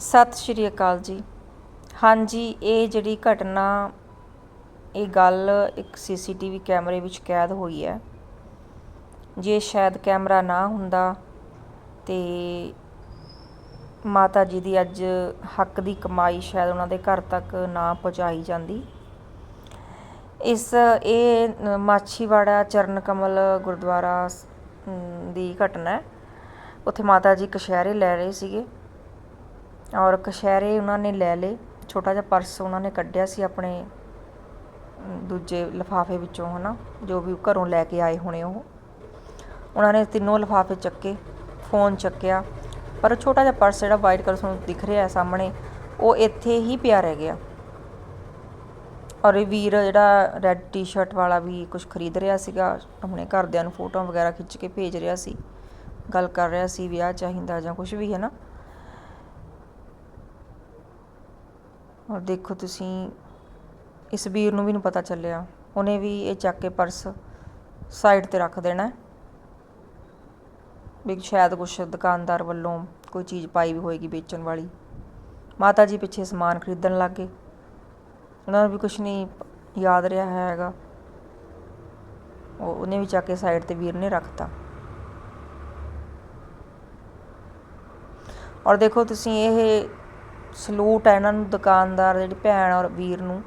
ਸਤਿ ਸ਼੍ਰੀ ਅਕਾਲ ਜੀ। ਹਾਂਜੀ, ਇਹ ਜਿਹੜੀ ਘਟਨਾ, ਇਹ ਗੱਲ ਇੱਕ ਸੀਸੀਟੀਵੀ ਕੈਮਰੇ ਵਿੱਚ ਕੈਦ ਹੋਈ ਹੈ। ਜੇ ਸ਼ਾਇਦ ਕੈਮਰਾ ਨਾ ਹੁੰਦਾ ਤੇ ਮਾਤਾ ਜੀ ਦੀ ਅੱਜ ਹੱਕ ਦੀ ਕਮਾਈ ਸ਼ਾਇਦ ਉਹਨਾਂ ਦੇ ਘਰ ਤੱਕ ਨਾ ਪਹੁੰਚਾਈ ਜਾਂਦੀ। ਇਸ, ਇਹ ਮਾਛੀਵਾੜਾ ਚਰਨ ਕਮਲ ਗੁਰਦੁਆਰਾ ਦੀ ਘਟਨਾ ਹੈ। ਉੱਥੇ ਮਾਤਾ ਜੀ ਕਸ਼ਹਿਰੇ ਲੈ ਰਹੇ ਸੀਗੇ। ਔਰ ਕਸ਼ਹਿਰੇ ਉਹਨਾਂ ਨੇ ਲੈ ਲਏ, ਛੋਟਾ ਜਿਹਾ ਪਰਸ ਉਹਨਾਂ ਨੇ ਕੱਢਿਆ ਸੀ ਆਪਣੇ ਦੂਜੇ ਲਿਫਾਫੇ ਵਿੱਚੋਂ ਹੈ ਨਾ ਜੋ ਵੀ ਘਰੋਂ ਲੈ ਕੇ ਆਏ ਹੋਣੇ ਉਹ। ਉਹਨਾਂ ਨੇ ਤਿੰਨੋਂ ਲਿਫਾਫੇ ਚੱਕੇ, ਫੋਨ ਚੱਕਿਆ, ਪਰ ਛੋਟਾ ਜਿਹਾ ਪਰਸ ਜਿਹੜਾ ਵਾਈਟ ਕਲਰ ਤੁਹਾਨੂੰ ਦਿਖ ਰਿਹਾ ਹੈ ਸਾਹਮਣੇ, ਉਹ ਇੱਥੇ ਹੀ ਪਿਆ ਰਹਿ ਗਿਆ। ਔਰ ਇਹ ਵੀਰ ਜਿਹੜਾ ਰੈੱਡ ਟੀ-ਸ਼ਰਟ ਵਾਲਾ ਵੀ ਕੁਝ ਖਰੀਦ ਰਿਹਾ ਸੀਗਾ, ਆਪਣੇ ਘਰਦਿਆਂ ਨੂੰ ਫੋਟੋਆਂ ਵਗੈਰਾ ਖਿੱਚ ਕੇ ਭੇਜ ਰਿਹਾ ਸੀ, ਗੱਲ ਕਰ ਰਿਹਾ ਸੀ, ਵਿਆਹ ਚਾਹੀਦਾ ਜਾਂ ਕੁਝ ਵੀ ਹੈ ਨਾ ਔਰ ਦੇਖੋ ਤੁਸੀਂ, ਇਸ ਵੀਰ ਨੂੰ ਵੀ ਨਹੀਂ ਪਤਾ ਚੱਲਿਆ। ਉਹਨੇ ਵੀ ਇਹ ਚੱਕ ਕੇ ਪਰਸ ਸਾਈਡ ਤੇ ਰੱਖ ਦੇਣਾ। ਵੀ ਸ਼ਾਇਦ ਕੁਛ ਦੁਕਾਨਦਾਰ ਵੱਲੋਂ ਕੋਈ ਚੀਜ਼ ਪਾਈ ਵੀ ਹੋਏਗੀ ਵੇਚਣ ਵਾਲੀ। ਮਾਤਾ ਜੀ ਪਿੱਛੇ ਸਮਾਨ ਖਰੀਦਣ ਲੱਗ ਗਏ। ਉਹਨਾਂ ਨੂੰ ਵੀ ਕੁਛ ਨਹੀਂ ਯਾਦ ਰਿਹਾ ਹੈਗਾ। ਉਹ, ਉਹਨੇ ਵੀ ਚੱਕ ਕੇ ਸਾਈਡ ਤੇ ਵੀਰ ਨੇ ਰੱਖਤਾ। ਔਰ ਦੇਖੋ ਤੁਸੀਂ ਇਹ ਸਲੂਟ ਹੈ ਇਹਨਾਂ ਨੂੰ, ਦੁਕਾਨਦਾਰ ਜਿਹੜੀ ਭੈਣ ਔਰ ਵੀਰ ਨੂੰ।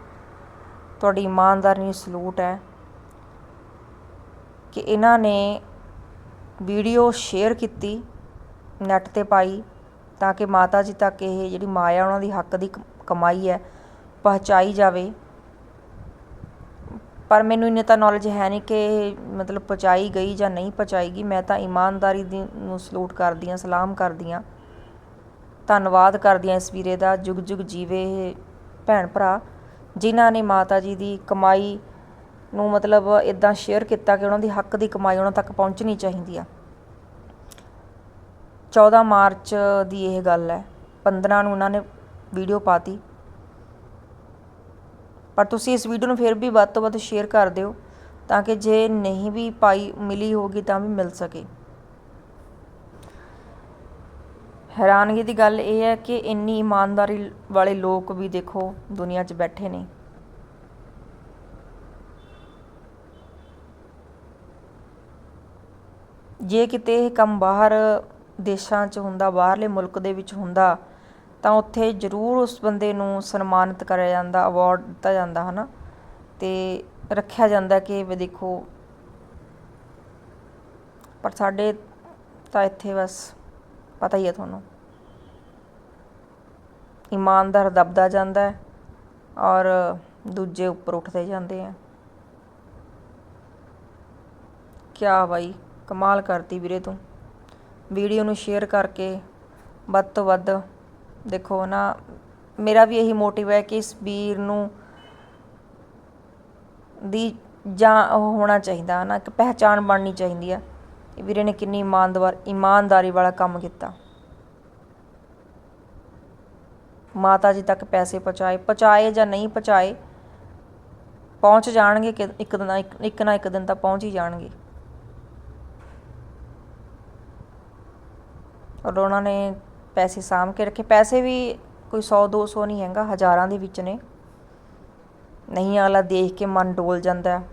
ਤੁਹਾਡੀ ਇਮਾਨਦਾਰੀ ਨੂੰ ਸਲੂਟ ਹੈ ਕਿ ਇਹਨਾਂ ਨੇ ਵੀਡੀਓ ਸ਼ੇਅਰ ਕੀਤੀ, ਨੈੱਟ ਤੇ ਪਾਈ, ਤਾਂ ਕਿ ਮਾਤਾ ਜੀ ਤੱਕ ਇਹ ਜਿਹੜੀ ਮਾਇਆ ਉਹਨਾਂ ਦੀ ਹੱਕ ਦੀ ਕਮਾਈ ਹੈ, ਪਹੁੰਚਾਈ ਜਾਵੇ। ਪਰ ਮੈਨੂੰ ਇੰਨੇ ਤਾਂ ਨੌਲੇਜ ਹੈ ਨਹੀਂ ਕਿ ਇਹ ਮਤਲਬ ਪਹੁੰਚਾਈ ਗਈ ਜਾਂ ਨਹੀਂ ਪਹੁੰਚਾਈ ਗਈ। ਮੈਂ ਤਾਂ ਇਮਾਨਦਾਰੀ ਦੀ ਨੂੰ ਸਲੂਟ ਕਰਦੀ ਹਾਂ, ਸਲਾਮ ਕਰਦੀ ਹਾਂ। ਧੰਨਵਾਦ ਕਰਦੀ ਹਾਂ ਇਸ ਵੀਰੇ ਦਾ, ਜੁਗ ਜੁਗ ਜੀਵੇ ਇਹ ਭੈਣ ਭਰਾ, ਜਿਨ੍ਹਾਂ ਨੇ ਮਾਤਾ ਜੀ ਦੀ ਕਮਾਈ ਨੂੰ ਮਤਲਬ ਇਦਾਂ ਸ਼ੇਅਰ ਕੀਤਾ ਕਿ ਉਹਨਾਂ ਦੀ ਹੱਕ ਦੀ ਕਮਾਈ ਉਹਨਾਂ ਤੱਕ ਪਹੁੰਚਣੀ ਚਾਹੀਦੀ ਆ। 14 ਮਾਰਚ ਦੀ ਇਹ ਗੱਲ ਹੈ 15 ਨੂੰ ਉਹਨਾਂ ਨੇ ਵੀਡੀਓ ਪਾਤੀ। ਪਰ ਤੁਸੀਂ ਇਸ ਵੀਡੀਓ ਨੂੰ ਫਿਰ ਵੀ ਵੱਧ ਤੋਂ ਵੱਧ ਸ਼ੇਅਰ ਕਰ ਦਿਓ ਤਾਂ ਕਿ ਜੇ ਨਹੀਂ ਵੀ ਪਾਈ, ਮਿਲੀ ਹੋਗੀ ਤਾਂ ਵੀ ਮਿਲ ਸਕੇ। ਹੈਰਾਨਗੀ ਦੀ ਗੱਲ ਇਹ ਹੈ ਕਿ ਇੰਨੀ ਇਮਾਨਦਾਰੀ ਵਾਲੇ ਲੋਕ ਵੀ ਦੇਖੋ ਦੁਨੀਆ 'ਚ ਬੈਠੇ ਨੇ। ਜੇ ਕਿਤੇ ਇਹ ਕੰਮ ਬਾਹਰ ਦੇਸ਼ਾਂ 'ਚ ਹੁੰਦਾ, ਬਾਹਰਲੇ ਮੁਲਕ ਦੇ ਵਿੱਚ ਹੁੰਦਾ, ਤਾਂ ਉੱਥੇ ਜ਼ਰੂਰ ਉਸ ਬੰਦੇ ਨੂੰ ਸਨਮਾਨਿਤ ਕਰਿਆ ਜਾਂਦਾ ਅਵਾਰਡ ਦਿੱਤਾ ਜਾਂਦਾ, ਹਨਾ? ਤੇ ਰੱਖਿਆ ਜਾਂਦਾ ਕਿ ਵੀ ਦੇਖੋ, ਪਰ ਸਾਡੇ ਤਾਂ ਇੱਥੇ ਬਸ ਪਤਾ ਹੀ ਹੈ ਤੁਹਾਨੂੰ। ਇਮਾਨਦਾਰ ਦਬਦਾ ਜਾਂਦਾ ਹੈ ਔਰ ਦੂਜੇ ਉੱਪਰ ਉੱਠਦੇ ਜਾਂਦੇ ਆ। ਕਿਆ ਬਾਈ, ਕਮਾਲ ਕਰਤੀ ਵੀਰੇ ਤੂੰ। ਵੀਡੀਓ ਨੂੰ ਸ਼ੇਅਰ ਕਰਕੇ ਵੱਧ ਤੋਂ ਵੱਧ ਦੇਖੋ ਨਾ, ਮੇਰਾ ਵੀ ਇਹੀ ਮੋਟਿਵ ਹੈ ਕਿ ਇਸ ਵੀਰ ਨੂੰ ਦੀ ਜਾਂ ਉਹ ਹੋਣਾ ਚਾਹੀਦਾ ਨਾ ਇੱਕ ਪਹਿਚਾਣ ਬਣਨੀ ਚਾਹੀਦੀ ਆ। ਕਿ ਵੀਰੇ ਨੇ ਕਿੰਨੀ ਇਮਾਨਦਾਰ, ਇਮਾਨਦਾਰੀ ਵਾਲਾ ਕੰਮ ਕੀਤਾ। ਮਾਤਾ ਜੀ ਤੱਕ ਪੈਸੇ ਪਹੁੰਚਾਏ ਪਹੁੰਚਾਏ ਜਾਂ ਨਹੀਂ ਪਹੁੰਚਾਏ, ਪਹੁੰਚ ਜਾਣਗੇ ਇੱਕ ਦਿਨ, ਇੱਕ ਨਾ ਇੱਕ ਦਿਨ ਤਾਂ ਪਹੁੰਚ ਹੀ ਜਾਣਗੇ। ਔਰ ਉਹਨਾਂ ਨੇ ਪੈਸੇ ਸਾਂਭ ਕੇ ਰੱਖੇ। ਪੈਸੇ ਵੀ ਕੋਈ 100 200 ਨਹੀਂ ਹੈਗਾ, ਹਜ਼ਾਰਾਂ ਦੇ ਵਿੱਚ ਨੇ। ਨਹੀਂ, ਅਗਲਾ ਦੇਖ ਕੇ ਮਨ ਡੋਲ ਜਾਂਦਾ ਹੈ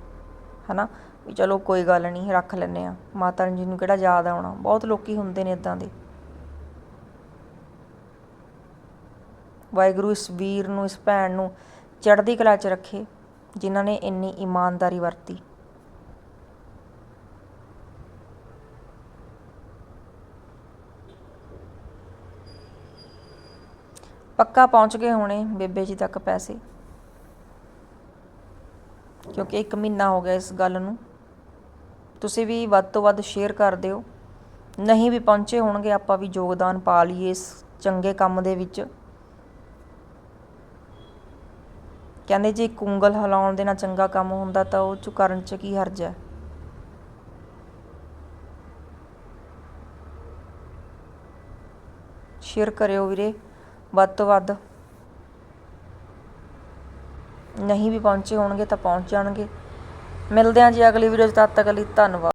ਹਨਾ? ਵੀ ਚਲੋ ਕੋਈ ਗੱਲ ਨਹੀਂ, ਰੱਖ ਲੈਨੇ ਆ ਮਾਤਾ ਜੀ ਨੂੰ ਕਿਹੜਾ ਯਾਦ ਆਉਣਾ? ਬਹੁਤ ਲੋਕੀ ਹੁੰਦੇ ਨੇ ਇਦਾਂ ਦੇ। ਵਾਹਿਗੁਰੂ ਇਸ ਵੀਰ ਨੂੰ, ਇਸ ਭੈਣ ਨੂੰ ਚੜ੍ਹਦੀ ਕਲਾ 'ਚ ਰੱਖੇ, ਜਿਨ੍ਹਾਂ ਨੇ ਇੰਨੀ ਇਮਾਨਦਾਰੀ ਵਰਤੀ। ਪੱਕਾ ਪਹੁੰਚ ਗਏ ਹੋਣੇ ਬੇਬੇ ਜੀ ਤੱਕ ਪੈਸੇ। ਕਿਉਂਕਿ 1 ਮਹੀਨਾ ਹੋ ਗਿਆ ਇਸ ਗੱਲ ਨੂੰ। ਤੁਸੀਂ ਵੀ ਵੱਧ ਤੋਂ ਵੱਧ ਸ਼ੇਅਰ ਕਰ ਦਿਓ। ਨਹੀਂ ਵੀ ਪਹੁੰਚੇ ਹੋਣਗੇ, ਆਪਾਂ ਵੀ ਯੋਗਦਾਨ ਪਾ ਲਈਏ ਇਸ ਚੰਗੇ ਕੰਮ ਦੇ ਵਿੱਚ। ਕਹਿੰਦੇ ਜੇ ਇੱਕ ਉਂਗਲ ਹਿਲਾਉਣ ਦੇ ਨਾਲ ਚੰਗਾ ਕੰਮ ਹੁੰਦਾ ਤਾਂ ਉਹ ਚ ਕਰਨ ਚ ਕੀ ਹਰਜ ਹੈ? ਸ਼ੇਅਰ ਕਰਿਓ ਵੀਰੇ, ਵੱਧ ਤੋਂ ਵੱਧ। ਨਹੀਂ ਵੀ ਪਹੁੰਚੇ ਹੋਣਗੇ ਤਾਂ ਪਹੁੰਚ ਜਾਣਗੇ। ਮਿਲਦੇ ਹਾਂ ਜੀ ਅਗਲੀ ਵੀਡੀਓ 'ਚ ਤਦ ਤੱਕ ਲਈ ਧੰਨਵਾਦ।